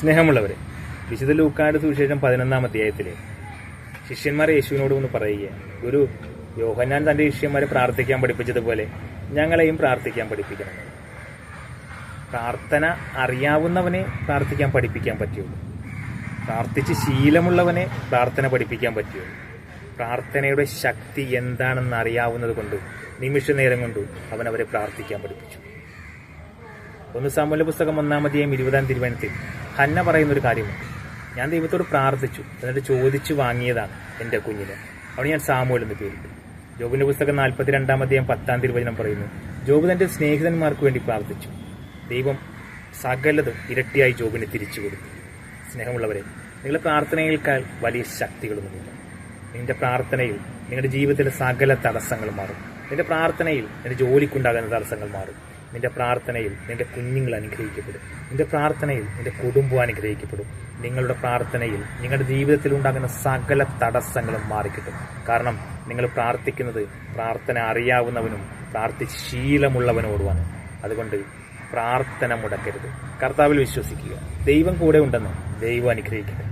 സ്നേഹമുള്ളവരെ. വിശുദ്ധ ലൂക്കാട് സുവിശേഷം പതിനൊന്നാം അധ്യായത്തിലെ ശിഷ്യന്മാരെ യേശുവിനോട് ഒന്ന് പറയുക ഒരു യോഹന്നാൻ തന്റെ ശിഷ്യന്മാരെ പ്രാർത്ഥിക്കാൻ പഠിപ്പിച്ചതുപോലെ ഞങ്ങളെയും പ്രാർത്ഥിക്കാൻ പഠിപ്പിക്കണം. പ്രാർത്ഥന അറിയാവുന്നവനെ പ്രാർത്ഥിക്കാൻ പഠിപ്പിക്കാൻ പറ്റുള്ളൂ. പ്രാർത്ഥിച്ച് ശീലമുള്ളവനെ പ്രാർത്ഥന പഠിപ്പിക്കാൻ പറ്റുള്ളൂ. പ്രാർത്ഥനയുടെ ശക്തി എന്താണെന്ന് അറിയാവുന്നത് കൊണ്ട് നിമിഷ നേരം കൊണ്ട് അവൻ അവരെ പ്രാർത്ഥിക്കാൻ പഠിപ്പിച്ചു. ഒന്ന് സാമൂല്യ പുസ്തകം ഒന്നാമതെയും ഇരുപതാം തീരുമാനത്തിൽ ഹന്ന പറയുന്ന ഒരു കാര്യമുണ്ട്. ഞാൻ ദൈവത്തോട് പ്രാർത്ഥിച്ചു. എന്നിട്ട് ചോദിച്ചു വാങ്ങിയതാണ് എന്റെ കുഞ്ഞിനെ. അവിടെ ഞാൻ സാമൂൽ എന്ന് പേരിട്ടു ജോബിന്റെ പുസ്തകം നാൽപ്പത്തി നാൽപ്പത്തിരണ്ടാമതെയും പത്താം തിരുവചനം പറയുന്നു. ജോബ് തന്റെ സ്നേഹിതന്മാർക്ക് വേണ്ടി പ്രാർത്ഥിച്ചു. ദൈവം സകലതും ഇരട്ടിയായി ജോബിന് തിരിച്ചു കൊടുത്തു. സ്നേഹമുള്ളവരെ നിങ്ങളുടെ പ്രാർത്ഥനയേക്കാൾ വലിയ ശക്തികളൊന്നുമില്ല നിന്റെ പ്രാർത്ഥനയിൽ നിങ്ങളുടെ ജീവിതത്തിലെ സകല തടസ്സങ്ങൾ മാറും. നിന്റെ പ്രാർത്ഥനയിൽ നിന്റെ ജോലിക്കുണ്ടാകുന്ന തടസ്സങ്ങൾ മാറും. നിന്റെ പ്രാർത്ഥനയിൽ നിന്റെ കുഞ്ഞുങ്ങൾ അനുഗ്രഹിക്കപ്പെടും. നിന്റെ പ്രാർത്ഥനയിൽ നിന്റെ കുടുംബം അനുഗ്രഹിക്കപ്പെടും. നിങ്ങളുടെ പ്രാർത്ഥനയിൽ നിങ്ങളുടെ ജീവിതത്തിൽ ഉണ്ടാകുന്ന സകല തടസ്സങ്ങളും മാറിക്കിട്ടും. കാരണം നിങ്ങൾ പ്രാർത്ഥിക്കുന്നത് പ്രാർത്ഥന അറിയാവുന്നവനും പ്രാർത്ഥിച്ച് ശീലമുള്ളവനോടുമാണ്. അതുകൊണ്ട് പ്രാർത്ഥന മുടക്കരുത്. കർത്താവിൽ വിശ്വസിക്കുക. ദൈവം കൂടെ ഉണ്ടെന്ന് ദൈവം അനുഗ്രഹിക്കട്ടെ.